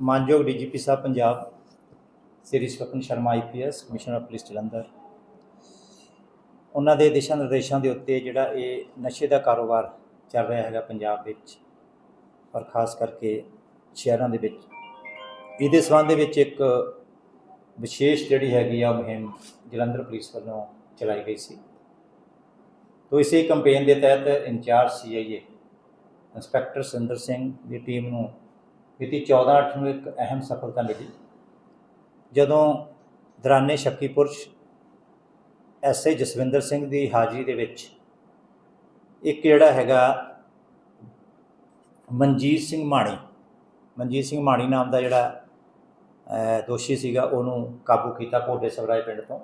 ਮਾਨਯੋਗ ਡੀਜੀਪੀ ਸਾਹਿਬ Punjab, Shri Swapan Sharma IPS commissioner police Jalandhar. ਉਹਨਾਂ ਦੇ ਦਿਸ਼ਾ ਨਿਰਦੇਸ਼ਾਂ ਦੇ ਉੱਤੇ ਜਿਹੜਾ ਇਹ ਨਸ਼ੇ ਦਾ ਕਾਰੋਬਾਰ ਚੱਲ ਰਿਹਾ ਹੈਗਾ ਪੰਜਾਬ ਵਿੱਚ ਔਰ ਖਾਸ ਕਰਕੇ ਸ਼ਹਿਰਾਂ ਦੇ ਵਿੱਚ। ਇਹਦੇ ਸੰਬੰਧ ਦੇ ਵਿੱਚ ਇੱਕ ਵਿਸ਼ੇਸ਼ ਜਿਹੜੀ ਹੈਗੀ ਆ ਮੁਹਿੰਮ ਜਲੰਧਰ ਪੁਲਿਸ ਵੱਲੋਂ ਚਲਾਈ ਗਈ ਸੀ। ਤੋ ਇਸੇ ਕੈਂਪੇਨ ਦੇ ਤਹਿਤ incharge CIA inspector Sinder Singh ਦੀ ਟੀਮ ਨੂੰ ਮਿਤੀ 14/8 ਨੂੰ ਇੱਕ ਅਹਿਮ ਸਫਲਤਾ ਮਿਲੀ। ਜਦੋਂ ਦਰਾਨੇ ਸ਼ੱਕੀ ਸ਼ੱਕੀਪੁਰ ਐਸਏ ਜਸਵਿੰਦਰ ਸਿੰਘ ਦੀ ਹਾਜ਼ਰੀ ਦੇ ਵਿੱਚ ਇੱਕ ਜਿਹੜਾ ਹੈਗਾ ਮਨਜੀਤ ਸਿੰਘ ਮਾਣੀ, ਮਨਜੀਤ ਸਿੰਘ ਮਾਣੀ ਨਾਮ ਦਾ ਜਿਹੜਾ ਦੋਸ਼ੀ ਸੀਗਾ, ਉਹਨੂੰ ਕਾਬੂ ਕੀਤਾ ਕੋਟੇ ਸਵਰਾਏ ਪਿੰਡ ਤੋਂ।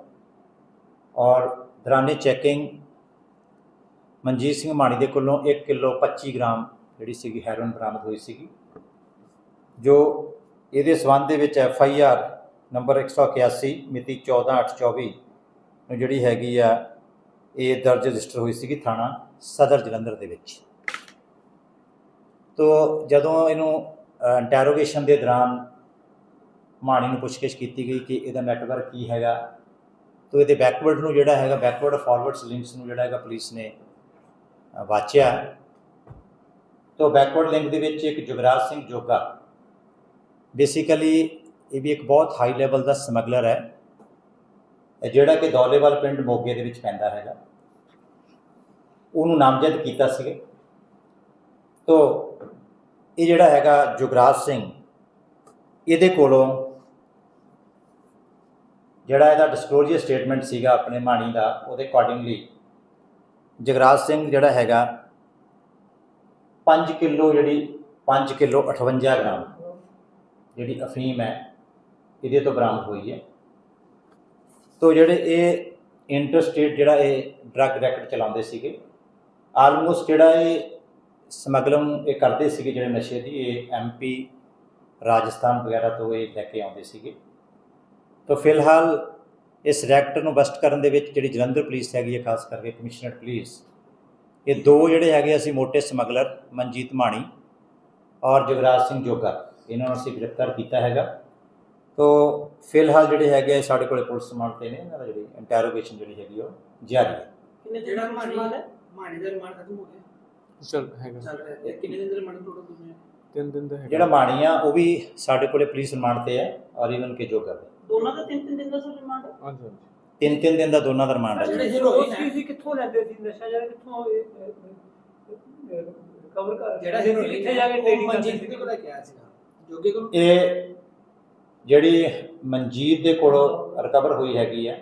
ਔਰ ਦਰਾਨੇ ਚੈਕਿੰਗ ਮਨਜੀਤ ਸਿੰਘ ਮਾਣੀ ਦੇ ਕੋਲੋਂ 1 ਕਿਲੋ 25 ਗ੍ਰਾਮ ਜਿਹੜੀ ਸੀਗੀ ਹੈਰੋਇਨ ਬਰਾਮਦ ਹੋਈ ਸੀਗੀ। ਜੋ ਇਹਦੇ ਸਬੰਧ ਦੇ ਵਿੱਚ ਐਫ ਆਈ ਆਰ ਨੰਬਰ 181 ਮਿਤੀ 14/8/24 ਨੂੰ ਜਿਹੜੀ ਹੈਗੀ ਆ, ਇਹ ਦਰਜ ਰਜਿਸਟਰ ਹੋਈ ਸੀਗੀ ਥਾਣਾ ਸਦਰ ਜਲੰਧਰ ਦੇ ਵਿੱਚ। ਤੋ ਜਦੋਂ ਇਹਨੂੰ ਇੰਟਰੋਗੇਸ਼ਨ ਦੇ ਦੌਰਾਨ ਮਾਣੀ ਨੂੰ ਪੁੱਛਗਿੱਛ ਕੀਤੀ ਗਈ ਕਿ ਇਹਦਾ ਨੈਟਵਰਕ ਕੀ ਹੈਗਾ, ਤੋ ਇਹਦੇ ਬੈਕਵਰਡ ਨੂੰ ਜਿਹੜਾ ਹੈਗਾ ਬੈਕਵਰਡ ਫਾਰਵਰਡਸ ਲਿੰਕਸ ਨੂੰ ਜਿਹੜਾ ਹੈਗਾ ਪੁਲਿਸ ਨੇ ਵਾਚਿਆ। ਤੋ ਬੈਕਵਰਡ ਲਿੰਕ ਦੇ ਵਿੱਚ ਇੱਕ ਜੁਗਰਾਜ ਸਿੰਘ ਜੋਗਾ ਬੇਸਿਕਲੀ ਇਹ ਵੀ ਇੱਕ ਬਹੁਤ ਹਾਈ ਲੈਵਲ ਦਾ ਸਮਗਲਰ ਹੈ ਜਿਹੜਾ ਕਿ ਦੌਲੇਵਾਲ ਪਿੰਡ ਮੋਗੇ ਦੇ ਵਿੱਚ ਪੈਂਦਾ ਹੈਗਾ। ਉਹਨੂੰ ਨਾਮਜ਼ਦ ਕੀਤਾ ਸੀਗਾ। ਤੋ ਇਹ ਜਿਹੜਾ ਹੈਗਾ ਜੁਗਰਾਜ ਸਿੰਘ, ਇਹਦੇ ਕੋਲੋਂ ਜਿਹੜਾ ਇਹਦਾ ਡਿਸਕਲੋਜ਼ਰ ਸਟੇਟਮੈਂਟ ਸੀਗਾ ਆਪਣੇ ਮਾਣੀ ਦਾ, ਉਹਦੇ ਅਕੋਰਡਿੰਗਲੀ ਜਗਰਾਜ ਸਿੰਘ ਜਿਹੜਾ ਹੈਗਾ 5 ਕਿਲੋ ਜਿਹੜੀ 5 ਕਿਲੋ 58 ਗ੍ਰਾਮ। ਜਿਹੜੀ ਅਫੀਮ ਹੈ, ਇਹਦੇ ਤੋਂ ਬਰਾਮਦ ਹੋਈ ਹੈ। ਤੋ ਜਿਹੜੇ ਇਹ ਇੰਟਰਸਟੇਟ ਜਿਹੜਾ ਇਹ ਡਰੱਗ ਰੈਕਟ ਚਲਾਉਂਦੇ ਸੀਗੇ ਆਲਮੋਸਟ ਜਿਹੜਾ ਇਹ ਸਮਗਲਿੰਗ ਇਹ ਕਰਦੇ ਸੀਗੇ, ਜਿਹੜੇ ਨਸ਼ੇ ਦੀ, ਇਹ ਐਮਪੀ ਰਾਜਸਥਾਨ ਵਗੈਰਾ ਤੋਂ ਇਹ ਲੈ ਕੇ ਆਉਂਦੇ ਸੀਗੇ। ਤੋ ਫਿਲਹਾਲ ਇਸ ਰੈਕਟ ਨੂੰ ਬਸਟ ਕਰਨ ਦੇ ਵਿੱਚ ਜਿਹੜੀ ਜਲੰਧਰ ਪੁਲਿਸ ਹੈਗੀ ਹੈ, ਖਾਸ ਕਰਕੇ ਕਮਿਸ਼ਨਰ ਪੁਲਿਸ, ਇਹ ਦੋ ਜਿਹੜੇ ਹੈਗੇ ਅਸੀਂ ਮੋਟੇ ਸਮਗਲਰ, ਮਨਜੀਤ ਮਾਣੀ ਔਰ ਜਗਰਾਜ ਸਿੰਘ ਜੋਗਾ। ਇਹਨਾਂ ਨੂੰ ਅਸੀਂ ਗ੍ਰਿਫਤਾਰ ਕੀਤਾ ਹੈਗਾ। ਤੋ ਫਿਲਹਾਲ ਜਿਹੜੇ ਹੈਗੇ ਸਾਡੇ ਕੋਲੇ ਪੁਲਿਸ ਸਮਾਨ ਤੇ ਨੇ ਇਹਨਾਂ ਦਾ ਜਿਹੜੀ ਇੰਟਰੋਗੇਸ਼ਨ ਜਿਹੜੀ ਹੈਗੀ ਉਹ ਜਾਰੀ ਹੈ। ਕਿੰਨੇ ਦਿਨ ਜਿਹੜਾ ਦਾ ਮਾਣੀ ਰਿਮਾਂਡ ਹੈ? ਮਾਣੀ ਦਾ ਰਿਮਾਂਡ ਖਤਮ ਹੋ ਗਿਆ। ਚਲ ਹੈਗਾ। ਚੱਲ ਰਿਹਾ ਤੇ ਕਿੰਨੇ ਦਿਨ ਦਾ ਰਿਮਾਂਡ ਟੋਟਲ ਤੁਸੀਂ ਤਿੰਨ ਦਿਨ ਦਾ ਹੈਗਾ। ਜਿਹੜਾ ਮਾਣੀ ਆ ਉਹ ਵੀ ਸਾਡੇ ਕੋਲੇ ਪੁਲਿਸ ਰਿਮਾਂਡ ਤੇ ਹੈ ਔਰ ਇਵਨ ਕੇ ਜੋਗਾ ਵੀ ਦੋਨਾਂ ਦਾ ਤਿੰਨ ਤਿੰਨ ਦਿਨ ਦਾ ਸਰ ਰਿਮਾਂਡ? ਹੈ ਹਾਂਜੀ ਹਾਂਜੀ। ਤਿੰਨ ਤਿੰਨ ਦਿਨ ਦਾ ਦੋਨਾਂ ਦਾ ਰਿਮਾਂਡ ਹੈ। ਜਿਹੜੇ ਜੀ। ਹੀਰੋਇਨ ਕਿੱਥੋਂ ਲੈਂਦੇ ਸੀ? ਨਸ਼ਾ ਜਿਹੜਾ ਕਿੱਥੋਂ ਕਵਰ ਕਰ ਜਿਹੜਾ ਕਿੱਥੇ ਹੀਰੋਇਨ ਜਾ ਕੇ ਟ੍ਰੇਡਿੰਗ ਕਰਦੇ ਕੋਲ ਕਿਹਾ ਸੀਗਾ ਜੋਗੇ ਕੋਲ ਇਹ ਜਿਹੜੀ ਮਨਜੀਤ ਦੇ ਕੋਲੋਂ ਰਿਕਵਰ ਹੋਈ ਹੈਗੀ ਹੈ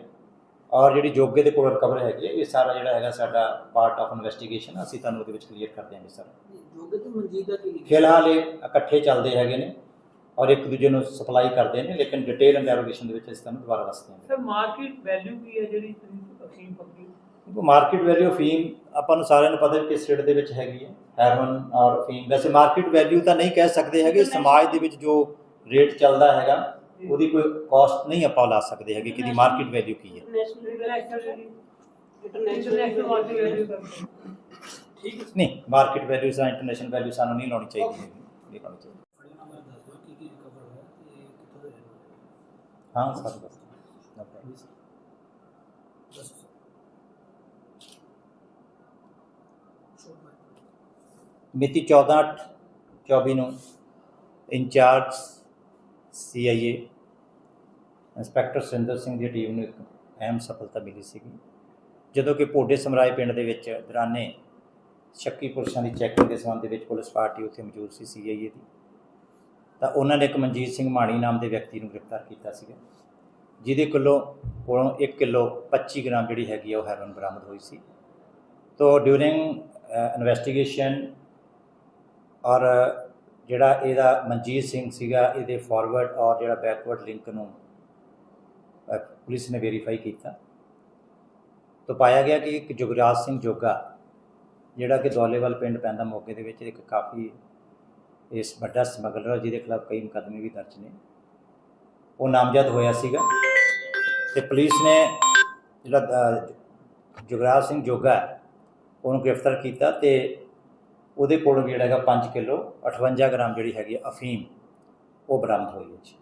ਔਰ ਜਿਹੜੀ ਜੋਗੇ ਦੇ ਕੋਲ ਰਿਕਵਰ ਹੈਗੀ ਹੈ ਇਹ ਸਾਰਾ ਜਿਹੜਾ ਹੈਗਾ ਸਾਡਾ ਪਾਰਟ ਆਫ ਇਨਵੈਸਟੀਗੇਸ਼ਨ ਅਸੀਂ ਤੁਹਾਨੂੰ ਉਹਦੇ ਵਿੱਚ ਕਲੀਅਰ ਕਰ ਦਿਆਂਗੇ ਸਰ। ਜੋਗੇ ਤੇ ਮਨਜੀਤ ਦਾ ਕੀ ਫਿਲਹਾਲ ਇਹ ਇਕੱਠੇ ਚੱਲਦੇ ਹੈਗੇ ਨੇ ਔਰ ਇੱਕ ਦੂਜੇ ਨੂੰ ਸਪਲਾਈ ਕਰਦੇ ਨੇ ਲੇਕਿਨ ਡਿਟੇਲ ਇੰਟਰੋਗੇਸ਼ਨ ਦੇ ਵਿੱਚ ਅਸੀਂ ਤੁਹਾਨੂੰ ਦੁਬਾਰਾ ਦੱਸਦੇ ਹਾਂ ਸਰ ਮਾਰਕੀਟ ਵੈਲਿਊ ਕੀ ਹੈ ਜਿਹੜੀ ਤੁਸੀਂ ਅਫੀਮ ਪਕੜੀ? ਮਾਰਕੀਟ ਵੈਲਿਊ ਫੀਮ ਆਪਾਂ ਨੂੰ ਸਾਰਿਆਂ ਨੂੰ ਪਤਾ ਹੈ ਕਿ ਸਟੇਟ ਦੇ ਵਿੱਚ ਹੈਗੀ ਹੈ ਹੈਰੋਨ ਔਰ ਫੀਮ ਵੈਸੇ ਮਾਰਕੀਟ ਵੈਲਿਊ ਤਾਂ ਨਹੀਂ ਕਹਿ ਸਕਦੇ ਹੈਗੇ ਸਮਾਜ ਦੇ ਵਿੱਚ ਜੋ ਰੇਟ ਚੱਲਦਾ ਹੈਗਾ ਉਹਦੀ ਕੋਈ ਕਾਸਟ ਨਹੀਂ ਆਪਾਂ ਲਾ ਸਕਦੇ ਹੈਗੇ ਕਿ ਦੀ ਮਾਰਕੀਟ ਵੈਲਿਊ ਕੀ ਹੈ। ਠੀਕ ਹੈ। ਨਹੀਂ ਮਾਰਕੀਟ ਵੈਲਿਊ ਜਾਂ ਇੰਟਰਨੈਸ਼ਨਲ ਵੈਲਿਊ ਸਾਨੂੰ ਨਹੀਂ ਲਾਉਣੀ ਚਾਹੀਦੀ। ਹੈਗੀ ਨਹੀਂ ਲਾਉਣੀ ਚਾਹੀਦੀ। ਫੜੀ ਨੰਬਰ ਦੱਸ ਦਿਓ ਕੀ ਕੀ ਰਿਕਵਰ ਹੋਇਆ ਤੇ ਕਿੱਥੋਂ ਦਾ ਰਹਿਣਾ ਹਾਂ ਸਰ ਬਸ No problem. ਦੱਸੋ ਸਰ ਮਿਤੀ 14 24 ਨੂੰ incharge CIA inspector Sinder Singh ਦੀ ਟੀਮ ਨੂੰ ਇੱਕ ਅਹਿਮ ਸਫਲਤਾ ਮਿਲੀ ਸੀਗੀ। ਜਦੋਂ ਕਿ ਭੋਡੇ ਸਮਰਾਏ ਪਿੰਡ ਦੇ ਵਿੱਚ ਦਰਾਨੇ ਸ਼ੱਕੀ ਪੁਰਸ਼ਾਂ ਦੀ ਚੈਕਿੰਗ ਦੇ ਸੰਬੰਧ ਵਿੱਚ ਪੁਲਿਸ ਪਾਰਟੀ ਉੱਥੇ ਮੌਜੂਦ ਸੀ ਸੀਆਈਏ ਦੀ। ਤਾਂ ਉਹਨਾਂ ਨੇ ਇੱਕ ਮਨਜੀਤ ਸਿੰਘ ਮਾਣੀ ਨਾਮ ਦੇ ਵਿਅਕਤੀ ਨੂੰ ਗ੍ਰਿਫਤਾਰ ਕੀਤਾ ਸੀਗਾ, ਜਿਹਦੇ ਕੋਲੋਂ ਕੋਲੋਂ 1 ਕਿਲੋ 25 ਗ੍ਰਾਮ ਜਿਹੜੀ ਹੈਗੀ ਆ ਉਹ ਹੈਰੋਇਨ ਬਰਾਮਦ ਹੋਈ ਸੀ। ਤੋ ਡਿਊਰਿੰਗ ਇਨਵੈਸਟੀਗੇਸ਼ਨ ਔਰ ਜਿਹੜਾ ਇਹਦਾ ਮਨਜੀਤ ਸਿੰਘ ਸੀਗਾ ਇਹਦੇ ਫਾਰਵਰਡ ਔਰ ਜਿਹੜਾ ਬੈਕਵਰਡ ਲਿੰਕ ਨੂੰ ਪੁਲਿਸ ਨੇ ਵੈਰੀਫਾਈ ਕੀਤਾ। ਤਾਂ ਪਾਇਆ ਗਿਆ ਕਿ ਇੱਕ ਜੁਗਰਾਜ ਸਿੰਘ ਜੋਗਾ ਜਿਹੜਾ ਕਿ ਦੌਲੇਵਾਲ ਪਿੰਡ ਪੈਂਦਾ ਮੌਕੇ ਦੇ ਵਿੱਚ ਇੱਕ ਕਾਫੀ ਇਸ ਵੱਡਾ ਸਮਗਲਰ ਜਿਹਦੇ ਖਿਲਾਫ ਕਈ ਮੁਕੱਦਮੇ ਵੀ ਦਰਜ ਨੇ। ਉਹ ਨਾਮਜ਼ਦ ਹੋਇਆ ਸੀਗਾ ਤੇ ਪੁਲਿਸ ਨੇ ਜਿਹੜਾ ਅ, ਜੁਗਰਾਜ ਸਿੰਘ ਜੋਗਾ ਉਹਨੂੰ ਗ੍ਰਿਫਤਾਰ ਕੀਤਾ ਤੇ ਉਹਦੇ ਕੋਲੋਂ ਜਿਹੜਾ ਹੈਗਾ 5 ਕਿਲੋ 58 ਗ੍ਰਾਮ ਜਿਹੜੀ ਹੈਗੀ ਅਫੀਮ ਉਹ ਬਰਾਮਦ ਹੋਈ ਹੈ ਜੀ।